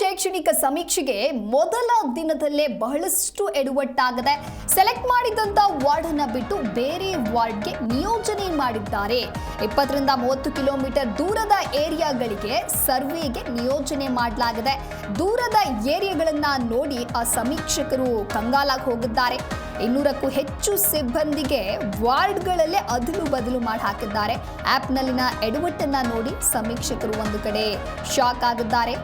ಶೈಕ್ಷಣಿಕ ಸಮೀಕ್ಷೆಗೆ ಮೊದಲ ದಿನದಲ್ಲೇ ಬಹಳಷ್ಟು ಎಡವಟ್ಟಾಗಿದೆ ಸೆಲೆಕ್ಟ್ ಮಾಡಿದಂತ ವಾರ್ಡ್ ಅನ್ನ ಬಿಟ್ಟು ಬೇರೆ ವಾರ್ಡ್ಗೆ ನಿಯೋಜನೆ ಮಾಡಿದ್ದಾರೆ. ಇಪ್ಪತ್ತರಿಂದ ಮೂವತ್ತು ಕಿಲೋಮೀಟರ್ ದೂರದ ಏರಿಯಾಗಳಿಗೆ ಸರ್ವೆಗೆ ನಿಯೋಜನೆ ಮಾಡಲಾಗಿದೆ. ದೂರದ ಏರಿಯಾಗಳನ್ನ ನೋಡಿ ಆ ಸಮೀಕ್ಷಕರು ಕಂಗಾಲಾಗಿ ಹೋಗಿದ್ದಾರೆ. ಇನ್ನೂರಕ್ಕೂ ಹೆಚ್ಚು ಸಿಬ್ಬಂದಿಗೆ ವಾರ್ಡ್ಗಳಲ್ಲೇ ಅದಲು ಬದಲು ಮಾಡಿ ಹಾಕಿದ್ದಾರೆ. ಆ್ಯಪ್ನಲ್ಲಿನ ಎಡವಟ್ಟನ್ನು ನೋಡಿ ಸಮೀಕ್ಷಕರು ಒಂದು ಕಡೆ ಶಾಕ್ ಆಗಿದ್ದಾರೆ.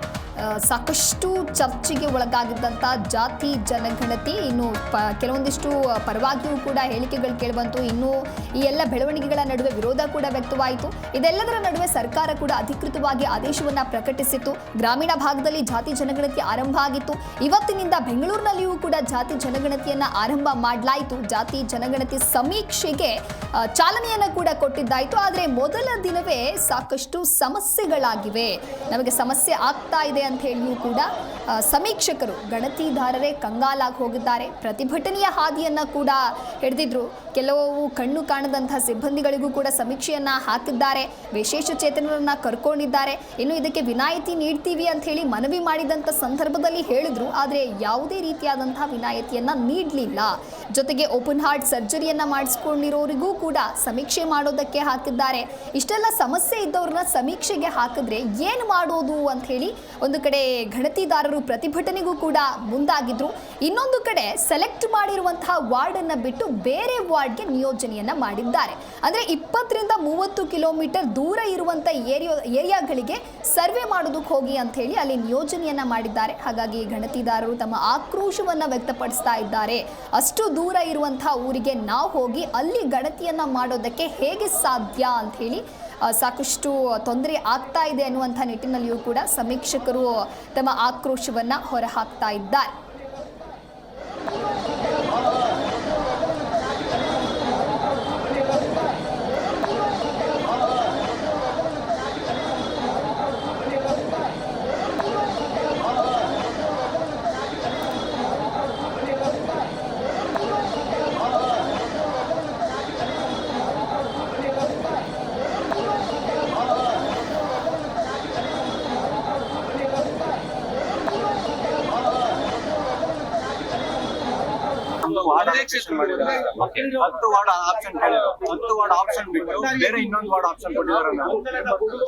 ಸಾಕಷ್ಟು ಚರ್ಚೆಗೆ ಒಳಗಾಗಿದ್ದಂಥ ಜಾತಿ, ಜನಗಣತಿ, ಇನ್ನು ಪ, ಕೆಲವೊಂದಿಷ್ಟು ಪರವಾಗಿಯೂ ಕೂಡ ಹೇಳಿಕೆಗಳು ಕೇಳಿಬಂತು ಇನ್ನು ಈ ಎಲ್ಲ ಬೆಳವಣಿಗೆಗಳ ನಡುವೆ ವಿರೋಧ ಕೂಡ ವ್ಯಕ್ತವಾಯಿತು. ಇದೆಲ್ಲದರ ನಡುವೆ ಸರ್ಕಾರ ಕೂಡ ಅಧಿಕೃತವಾಗಿ ಆದೇಶವನ್ನ ಪ್ರಕಟಿಸಿತ್ತು. ಗ್ರಾಮೀಣ ಭಾಗದಲ್ಲಿ ಜಾತಿ ಜನಗಣತಿ ಆರಂಭ ಆಗಿತ್ತು. ಇವತ್ತಿನಿಂದ ಬೆಂಗಳೂರಿನಲ್ಲಿಯೂ ಕೂಡ ಜಾತಿ ಜನಗಣತಿಯನ್ನ ಆರಂಭ ಮಾಡಲಾಯಿತು. ಜಾತಿ ಜನಗಣತಿ ಸಮೀಕ್ಷೆಗೆ ಚಾಲನೆಯನ್ನು ಚಾಲನೆಯನ್ನ ಕೂಡ ಕೊಟ್ಟಿದ್ದಾಯಿತು. ಆದರೆ ಮೊದಲ ದಿನವೇ ಸಾಕಷ್ಟು ಸಮಸ್ಯೆಗಳಾಗಿವೆ. ನಮಗೆ ಸಮಸ್ಯೆ ಆಗ್ತಾ ಇದೆ ಅಂತ ಹೇಳಿಯೂ ಕೂಡ ಸಮೀಕ್ಷಕರು ಗಣತಿದಾರರೇ ಕಂಗಾಲಾಗಿ ಹೋಗಿದ್ದಾರೆ. ಪ್ರತಿಭಟನೆಯ ಹಾದಿಯನ್ನ ಕೂಡ ಹಿಡಿದಿದ್ರು. ಕೆಲವು ಕಣ್ಣು ಕಾಣದಂತಹ ಸಿಬ್ಬಂದಿಗಳಿಗೂ ಕೂಡ ಸಮೀಕ್ಷೆಯನ್ನ ಹಾಕಿದ್ದಾರೆ. ವಿಶೇಷ ಚೇತನರನ್ನ ಕರ್ಕೊಂಡಿದ್ದಾರೆ. ಇನ್ನು ಇದಕ್ಕೆ ವಿನಾಯಿತಿ ನೀಡ್ತೀವಿ ಅಂತ ಹೇಳಿ ಮನವಿ ಮಾಡಿದಂಥ ಸಂದರ್ಭದಲ್ಲಿ ಹೇಳಿದ್ರು. ಆದರೆ ಯಾವುದೇ ರೀತಿಯಾದಂತಹ ವಿನಾಯಿತಿಯನ್ನ ನೀಡಲಿಲ್ಲ. ಜೊತೆಗೆ ಓಪನ್ ಹಾರ್ಟ್ ಸರ್ಜರಿಯನ್ನ ಮಾಡಿಸ್ಕೊಂಡಿರೋರಿಗೂ ಕೂಡ ಸಮೀಕ್ಷೆ ಮಾಡೋದಕ್ಕೆ ಹಾಕಿದ್ದಾರೆ. ಇಷ್ಟೆಲ್ಲ ಸಮಸ್ಯೆ ಇದ್ದವ್ರನ್ನ ಸಮೀಕ್ಷೆಗೆ ಹಾಕಿದ್ರೆ ಏನು ಮಾಡೋದು ಅಂತ ಹೇಳಿ ಒಂದು ಕಡೆ ಗಣತಿದಾರರು ಪ್ರತಿಭಟನೆಗೂ ಕೂಡ ಮುಂದಾಗಿದ್ರು. ಇನ್ನೊಂದು ಕಡೆ ಸೆಲೆಕ್ಟ್ ಮಾಡಿರುವಂತಹ ವಾರ್ಡ್ ಅನ್ನ ಬಿಟ್ಟು ಬೇರೆ ವಾರ್ಡ್ಗೆ ನಿಯೋಜನೆಯನ್ನ ಮಾಡಿದ್ದಾರೆ. ಅಂದ್ರೆ ಇಪ್ಪತ್ತರಿಂದ ಮೂವತ್ತು ಕಿಲೋಮೀಟರ್ ದೂರ ಏರಿಯಾ, ಏರಿಯಾಗಳಿಗೆ ಸರ್ವೆ ಮಾಡೋದಕ್ಕೆ ಹೋಗಿ ಅಂತ ಹೇಳಿ ಅಲ್ಲಿ ನಿಯೋಜನೆಯನ್ನ ಮಾಡಿದ್ದಾರೆ. ಹಾಗಾಗಿ ಗಣತಿದಾರರು ತಮ್ಮ ಆಕ್ರೋಶವನ್ನ ವ್ಯಕ್ತಪಡಿಸ್ತಾ ಇದ್ದಾರೆ. ಅಷ್ಟು ದೂರ ಇರುವಂತಹ ಊರಿಗೆ ನಾವು ಹೋಗಿ ಅಲ್ಲಿ ಗಣತಿಯನ್ನ ಮಾಡೋದಕ್ಕೆ ಹೇಗೆ ಸಾಧ್ಯ ಅಂತ ಹೇಳಿ ಸಾಕಷ್ಟು ತೊಂದರೆ ಆಗ್ತಾ ಇದೆ ಅನ್ನುವಂಥ ನಿಟ್ಟಿನಲ್ಲಿಯೂ ಕೂಡ ಸಮೀಕ್ಷಕರು ತಮ್ಮ ಆಕ್ರೋಶವನ್ನ ಹೊರಹಾಕ್ತಾ ಇದ್ದಾರೆ ಒಂದು ವಾರ್ಡ್ ಅಲೋಕೇಶನ್ ಮಾಡಿದ್ದಾರೆ. ಹತ್ತು ವಾರ್ಡ್ ಆಪ್ಷನ್ ಹತ್ತು ವಾರ್ಡ್ ಆಪ್ಷನ್ ಬಿಟ್ಟು ಬೇರೆ ಇನ್ನೊಂದು ವಾರ್ಡ್ ಆಪ್ಷನ್ ಕೊಟ್ಟಿದ್ದಾರೆ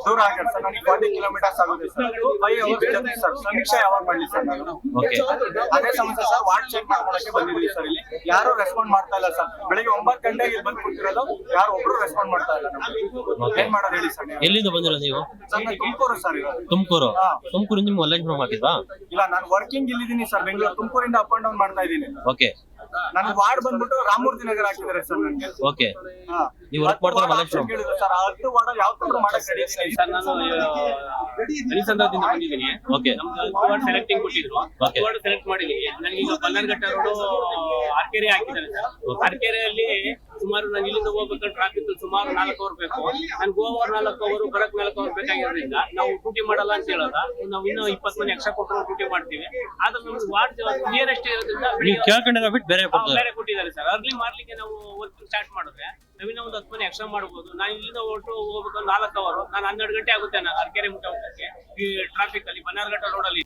ದೂರ ಆಗ್ಯಾರ ಸರ್. ನನಗೆ ಫಾರ್ಟಿ ಕಿಲೋಮೀಟರ್ಸ್ ಆಗುತ್ತೆ ಸರ್. Five hours sir. ಸಮೀಕ್ಷೆ ಯಾವಾಗ ಮಾಡಲಿ ಸರ್ ನಾನು? ಅದೇ ಸಮಸ್ಯೆ ಸರ್. ವಾರ್ಡ್ ಚೆಕ್ ಮಾಡ್ಕೊಳಕ್ಕೆ ಬಂದಿದ್ದೀವಿ ಸರ್ ಇಲ್ಲಿ. ಯಾರು ರೆಸ್ಪಾಂಡ್ ಮಾಡ್ತಾ ಇಲ್ಲ ಸರ್. ಬೆಳಿಗ್ಗೆ ಒಂಬತ್ತು ಗಂಟೆಗೆ ಇಲ್ಲಿ ಬಂದು ಕೂತಿರೋದು. ಯಾರು ಒಬ್ರು ರೆಸ್ಪಾಂಡ್ ಮಾಡ್ತಾ ಇಲ್ಲ ನಮ್ಗೆ. ಏನ್ ಮಾಡೋದು ಹೇಳಿ ಸರ್ ಎಲ್ಲಿಂದ ಬಂದಿರೋದು ನೀವು? ಸರ್ ನಾನು ತುಮಕೂರು ಸರ್ ಇರೋದು ತುಮಕೂರು. ತುಮಕೂರಿಂದ ಫಾರ್ಮ್ ಹಾಕಿದ್ವಾ? ಇಲ್ಲ ನಾನು ವರ್ಕಿಂಗ್ ಇಲ್ಲಿದ್ದೀನಿ ಸರ್. ಬೆಂಗಳೂರು. ತುಮಕೂರಿಂದ ಅಪ್ ಅಂಡ್ ಡೌನ್ ಮಾಡ್ತಾ ಇದ್ದೀನಿ. ಓಕೆ ನನ್ನ ವಾರ್ಡ್ ಬಂದ್ಬಿಟ್ಟು ರಾಮಮೂರ್ತಿ ನಗರ ಹಾಕಿದ್ದಾರೆ ಸರ್ ನನಗೆ. ಓಕೆ. ನೀವು ವರ್ಕ್ ಮಾಡ್ತಾರ ಮಲ್ಲೇಶ್ವರಂ? ಕೇಳಿದ್ರು ಸರ್. ಆ ಹತ್ತು ವಾರ್ಡ್ ಯಾವ ತರ ಮಾಡಕ್ ready ಇದ್ದೀನಿ ಸರ್ ನಾನು. ಹರಿಸಂದ್ರದಿಂದ ಬಂದಿದ್ದೀನಿ. ಓಕೆ. ವಾರ್ಡ್ ಸೆಲೆಕ್ಟಿಂಗ್ ಕೊಟ್ಟಿದ್ರು. Okay. ವಾರ್ಡ್ ಸೆಲೆಕ್ಟ್ ಮಾಡಿದೀನಿ ನನಗೆ ಈಗ ಬನ್ನರ್ಘಟ್ಟ ರೋಡ್ ಆರ್ಕೆರೆ ಹಾಕಿದ್ದಾರೆ ಸರ್. ಅರ್ಕೆರೆಯಲ್ಲಿ ಸುಮಾರು ನಾನು ಇಲ್ಲಿಂದ ಹೋಗ್ಬೇಕಂದ್ರೆ ಟ್ರಾಫಿಕ್ ಸುಮಾರು ನಾಲ್ಕು ಅವರ್ ಬೇಕು. ನನ್ಗೆ ಹೋಗೋರ್ ನಾಲ್ಕು ಅವರು ಬರಕ್ ನಾಲ್ಕು ಅವರ್ ಬೇಕಾಗಿರೋದ್ರಿಂದ ನಾವು ಡ್ಯೂಟಿ ಮಾಡಲ್ಲ ಅಂತ ಹೇಳೋದ. ನಾವು ಇನ್ನೂ ಇಪ್ಪತ್ತು ಮನೆ ಎಕ್ಸ್ಟ್ರಾ ಕೊಟ್ಟರು ಡ್ಯೂಟಿ ಮಾಡ್ತೀವಿ. ಆದ್ರೆ ನಮ್ಗೆ ವಾರ್ಡ್ ನಿಯರೆಸ್ಟ್ ಇರೋದ್ರಿಂದ ಕೇಳ್ಕೊಂಡಿರೋ ಬಿಟ್ಟು ಬೇರೆ ಕೊಟ್ಟಿದ್ದಾರೆ ಸರ್ ಅರ್ಲಿ ಮಾರ್ಲಿಕ್ಕೆ ನಾವು ವರ್ಕಿಂಗ್ ಸ್ಟಾರ್ಟ್ ಮಾಡಿದ್ರೆ ನಾವಿನ್ನ ಒಂದು ಹತ್ತು ಮನೆ ಎಕ್ಸ್ಟ್ರಾ ಮಾಡ್ಬೋದು. ನಾನು ಇಲ್ಲಿಂದ ಹೊರಟು ಹೋಗ್ಬೇಕು ನಾಲ್ಕು ಅವರು ನಾನು ಹನ್ನೆರಡು ಗಂಟೆ ಆಗುತ್ತೆ ನಾನು ಅರ್ಕೆರೆ ಮುಟ್ಟ ಹೋಗಕ್ಕೆ ಈ ಟ್ರಾಫಿಕ್ ಅಲ್ಲಿ ಬನ್ನಾರ್ಘಟ್ಟ ರೋಡ್ ಅಲ್ಲಿ.